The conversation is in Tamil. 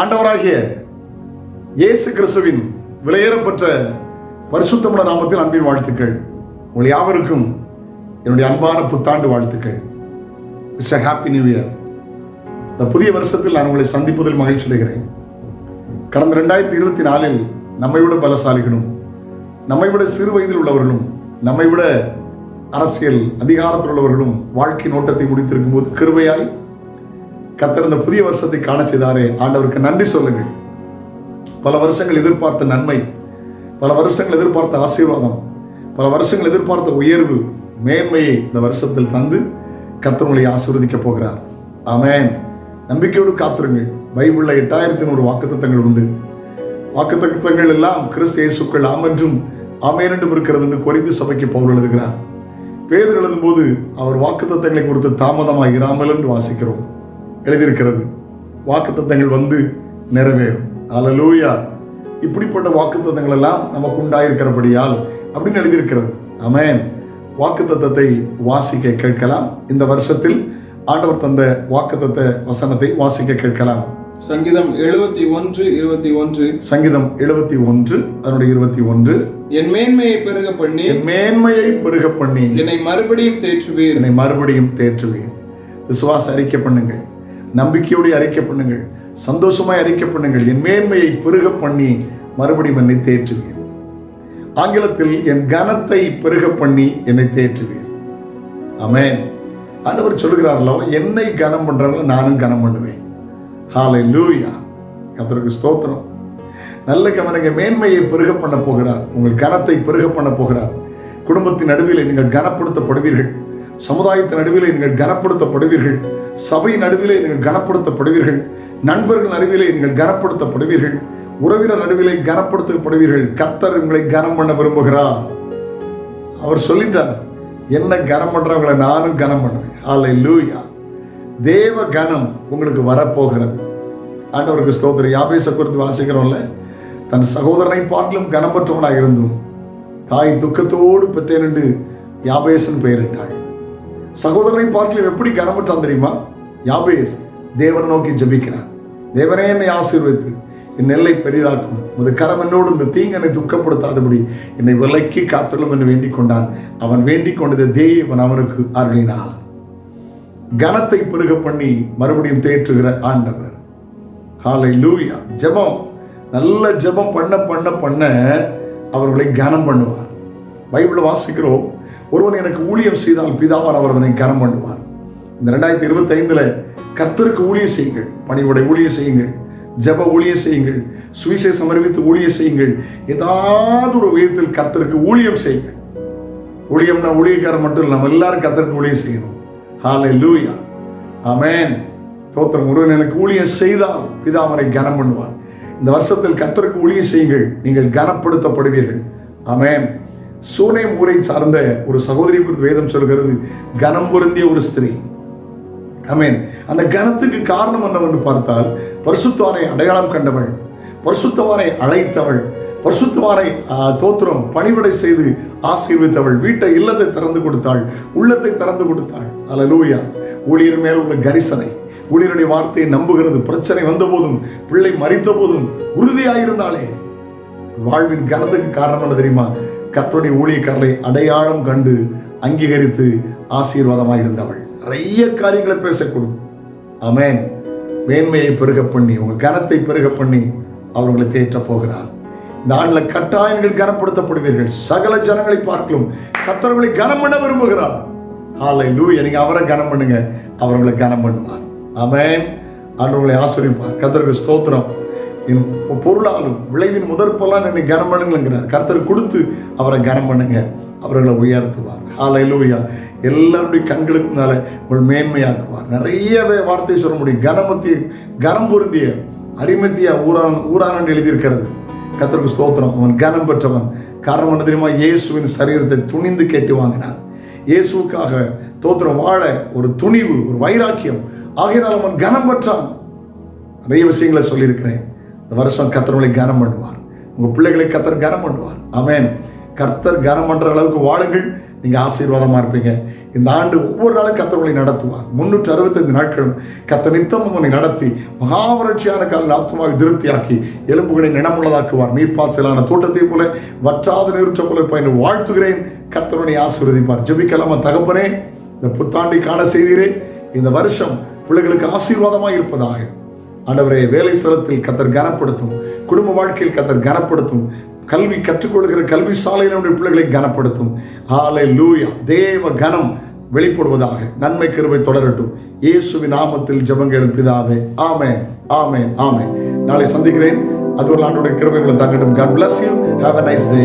ஆண்டவராகிய இயேசு கிறிஸ்துவின் விலையேறப்பட்ட பரிசுத்தமுள்ள நாமத்தில் அன்பின் வாழ்த்துக்கள். உங்கள் யாவருக்கும் என்னுடைய அன்பான புத்தாண்டு வாழ்த்துக்கள். It's a happy new year இந்த புதிய வருஷத்தில் நான் உங்களை சந்திப்பதில் மகிழ்ச்சி அடைகிறேன். கடந்த ரெண்டாயிரத்தி இருபத்தி நாலில் நம்மை விட பலசாலிகளும் நம்மை விட சிறு வயதில் உள்ளவர்களும் நம்மை விட அரசியல் அதிகாரத்தில் உள்ளவர்களும் வாழ்க்கை நோட்டத்தை முடித்திருக்கும் போது கிருவையாய் கத்தர் இந்த புதிய வருஷத்தை காண செய்தாரே. ஆண்டவருக்கு நன்றி சொல்லுங்கள். பல வருஷங்கள் எதிர்பார்த்த நன்மை பல வருஷங்கள் எதிர்பார்த்த ஆசீர்வாதம் பல வருஷங்கள் எதிர்பார்த்த உயர்வு மேன்மையை இந்த வருஷத்தில் தந்து கர்த்தர் உங்களை ஆசீர்வதிக்க போகிறார். ஆமேன். நம்பிக்கையோடு காத்துருங்கள். பைபிளில் எட்டாயிரத்தி நூறு வாக்குத்தத்தங்கள் உண்டு. வாக்குத்தங்கள் எல்லாம் கிறிஸ்து இயேசுக்கள் ஆம் என்றும் இருக்கிறது என்று குறைந்து சபைக்கு பவுல் எழுதுகிறார். பேதர் எழுதும்போது அவர் வாக்குத்தத்தங்களை குறித்து தாமதமாக இராமல் என்று வாசிக்கிறோம். எழுதியிருக்கிறது. வாக்குத்தத்தங்கள் வந்து நிறைவேறும். அல்லேலூயா இப்படிப்பட்ட வாக்குத்தத்தங்கள் எல்லாம் நமக்கு உண்டாயிருக்கிறபடியால் அப்படின்னு எழுதியிருக்கிறது. ஆமென் வாக்குத்தத்தத்தை வாசிக்க கேட்கலாம். இந்த வருஷத்தில் ஆண்டவர் தந்த வாக்குத்தத்த வசனத்தை வாசிக்க கேட்கலாம். சங்கீதம் எழுபத்தி ஒன்று இருபத்தி ஒன்று. சங்கீதம் எழுபத்தி ஒன்று அதனுடைய இருபத்தி ஒன்று. என் மேன்மையை பெருக பண்ணி என் மேன்மையை பெருக பண்ணி என்னை மறுபடியும் தேற்றுவீர். என்னை மறுபடியும் தேற்றுவேன் விசுவாச அறிக்கை பண்ணுங்கள். நம்பிக்கையோடு அறிக்கை பண்ணுங்கள் சந்தோஷமாய் அறிக்கை பண்ணுங்கள் என் மேன்மையை பெருக பண்ணி மறுபடியும் என்னை தேற்றுவீர். ஆங்கிலத்தில் என் கனத்தை பெருக பண்ணி என்னை தேற்றுவீர். அமேன் ஆண்டவர் சொல்லுகிறார் என்னை கனம் பண்றவங்க நானும் கனம் பண்ணுவேன். ஹாலை லூயா கத்தருக்கு ஸ்தோத்திரம். நல்ல கவனிங்க மேன்மையை பெருக பண்ண போகிறார் உங்கள் கனத்தை பெருக பண்ண போகிறார். குடும்பத்தின் நடுவில் நீங்கள் கனப்படுத்தப்படுவீர்கள். சமுதாயத்தின் நடுவில் நீங்கள் கனப்படுத்தப்படுவீர்கள். சபை நடுவிலே நீங்கள் கனப்படுத்தப்படுவீர்கள். நண்பர்கள் நடுவிலே நீங்கள் கனப்படுத்தப்படுவீர்கள். உறவினர் நடுவிலே கனப்படுத்தப்படுவீர்கள். கர்த்தர் உங்களை கனம் பண்ண விரும்புகிறார். அவர் சொல்லிட்டார் என்ன கனம் பண்றவங்களை நானும் கனம் பண்ணுவேன். ஆலை லூயா தேவ கனம் உங்களுக்கு வரப்போகிறது. ஆண்டவருக்கு ஸ்தோத்திர யாபேச குறித்து வாசிக்கிறோம்ல தன் சகோதரனை பார்க்கலும் கனம் பெற்றவனாக இருந்தும் தாய் துக்கத்தோடு பெற்றேன் என்று யாபேசன் பெயரிட்டாள். சகோதரனை பார்க்கலாம் எப்படி கனம் தெரியுமா? யாபேஸ் தேவன் நோக்கி ஜெபிக்கிறான். தேவனே என்னை ஆசீர்வதித்து என் நெல்லை பெரிதாக்கும். உமது கரம் என்னோடு இந்த தீங்கனை துக்கப்படுத்தாதபடி என்னை விலக்கி காத்துள்ளும் என்று வேண்டிக் கொண்டான். அவன் வேண்டிக் கொண்டது தேவன் அவனுக்கு அருளினான் கனத்தை பெருக பண்ணி மறுபடியும் தேற்றுகிற ஆண்டவர். ஹாலை லூயா ஜெபம் நல்ல ஜெபம் பண்ண பண்ண பண்ண அவர்களை கனம் பண்ணுவார். பைபிளை வாசிக்கிறோம். ஒருவன் எனக்கு ஊழியம் செய்தால் பிதாவார் அவர் அதனை கனம் பண்ணுவார். இந்த ரெண்டாயிரத்தி இருபத்தி ஐந்துல கர்த்தருக்கு ஊழியம் செய்யுங்கள். பணிவுடை ஊழியம் செய்யுங்கள். ஜெப ஊழியம் செய்யுங்கள். சுவிசேஷம் அறிவித்து ஊழியம் செய்யுங்கள். ஏதாவது ஒரு விதத்தில் கர்த்தருக்கு ஊழியம் செய்யுங்கள். ஊழியம்னா ஊழியக்காரன் மட்டும் இல்லை நம்ம எல்லாரும் கர்த்தருக்கு ஊழியம் செய்யணும். ஹாலை லூயா ஆமென் தோத்திரம் ஒருவன் எனக்கு ஊழியம் செய்தால் பிதாவரை கனம் பண்ணுவார். இந்த வருஷத்தில் கர்த்தருக்கு ஊழியம் செய்யுங்கள். நீங்கள் கனப்படுத்தப்படுவீர்கள். அமேன் சூனேம் ஊரை சார்ந்த ஒரு சகோதரி குறித்து வேதம் சொல்கிறது கனம் பொருந்திய ஒரு ஸ்திரீ. அமேன் அந்த கனத்துக்கு காரணம் என்னவென்று பார்த்தால் பரிசுத்தவானை அடையாளம் கண்டவள் பரிசுத்தவானை அழைத்தவள் பரிசுத்தவானை தோத்திரம் பணிவிடை செய்து ஆசீர்வித்தவள் வீட்டை இல்லத்தை திறந்து கொடுத்தாள் உள்ளத்தை திறந்து கொடுத்தாள். அல்லேலூயா. ஊழியர் மேல் உள்ள கரிசனை ஊழியருடைய வார்த்தையை நம்புகிறது. பிரச்சனை வந்த போதும் பிள்ளை மறித்த போதும் உறுதியாயிருந்தாளே. வாழ்வின் கனத்துக்கு காரணம் என்ன தெரியுமா? கர்த்தருடைய ஊழியக்காரரை அடையாளம் கண்டு அங்கீகரித்து ஆசீர்வாதமாக இருந்தவள் நிறைய காரியங்களை பேசக்கூடும். அமேன் மேன்மையை பெருக பண்ணி உங்கள் கனத்தை பெருக பண்ணி அவர்களை தேற்ற போகிறார். இந்த ஆண்டில் கட்டாயங்கள் கனப்படுத்தப்படுவீர்கள். சகல ஜனங்களை பார்க்கலும் கத்தவர்களை கனம் பண்ண விரும்புகிறார். ஹாலை லூயா நீங்க அவரை கனம் பண்ணுங்க அவர்களை கனம் பண்ணுவார் அமேன் ஆண்டவர்களை ஆசிரியப்பார் கத்தருக்கு ஸ்தோத்திரம். என் பொருளாலும் விளைவின் முதற் பொருளால் என்னை கனம் பண்ணுங்கிறார் கர்த்தர் கொடுத்து அவரை கனம் பண்ணுங்க. அவர்களை உயர்த்துவார். ஹாலையிலூயா எல்லாருடைய கண்களுக்கு மேல உங்கள் மேன்மையாக்குவார். நிறையவே வார்த்தை சொல்ல முடியும். கனமத்திய கனம் பொருந்திய அரிமத்திய ஊரான் ஊரான் எழுதியிருக்கிறது. கர்த்தருக்கு ஸ்தோத்திரம். அவன் கனம் பெற்றவன். காரணம் என்ன தெரியுமா? இயேசுவின் சரீரத்தை துணிந்து கேட்டு வாங்கினான். இயேசுக்காக தோத்திரம் வாழ ஒரு துணிவு ஒரு வைராக்கியம். ஆகையினால் அவன் கனம் பெற்றான். நிறைய விஷயங்களை சொல்லியிருக்கிறேன். இந்த வருஷம் கத்தர்களை கனம் பண்ணுவார். உங்கள் பிள்ளைகளை கத்தர் கனம் பண்ணுவார். ஆமேன். கர்த்தர் கனம் பண்ணுற அளவுக்கு வாழுங்கள். நீங்கள் ஆசீர்வாதமாக இருப்பீங்க. இந்த ஆண்டு ஒவ்வொரு நாளும் கத்தவங்களை நடத்துவார். முன்னூற்று அறுபத்தைந்து நாட்களும் கத்த நித்தமும் உன்னை நடத்தி மகாவரட்சியான காலில் ஆத்மாவை திருப்தியாக்கி எலும்புகளை நினமுள்ளதாக்குவார் நீர்ப்பாய்ச்சலான தோட்டத்தை போல வற்றாத நீருற்ற போல பயன் வாழ்த்துகிறேன். கர்த்தருடைய ஆசீர்வதிப்பார். ஜபிக்கலாம தகப்பனே? இந்த புத்தாண்டை காண செய்தீரே. இந்த வருஷம் பிள்ளைகளுக்கு ஆசீர்வாதமாக இருப்பதாக. ஆண்டவரே வேலை ஸ்தலத்தில் கத்தர் கனப்படுத்தும் குடும்ப வாழ்க்கையில் கத்தர் கனப்படுத்தும் கல்வி கற்றுக்கொள்கிற கல்வி சாலையில் நம்முடைய பிள்ளைகளை கனப்படுத்தும். ஆலை லூயா தேவ கனம் வெளிப்படுவதாக நன்மை கருவை தொடரட்டும். இயேசுவின் நாமத்தில் ஜெபங்களும் பிதாவே. ஆமே ஆமென் ஆமே நாளை சந்திக்கிறேன். அது ஒரு ஆண்டுடைய கிருபை உங்களை தங்கட்டும். God bless you have a nice day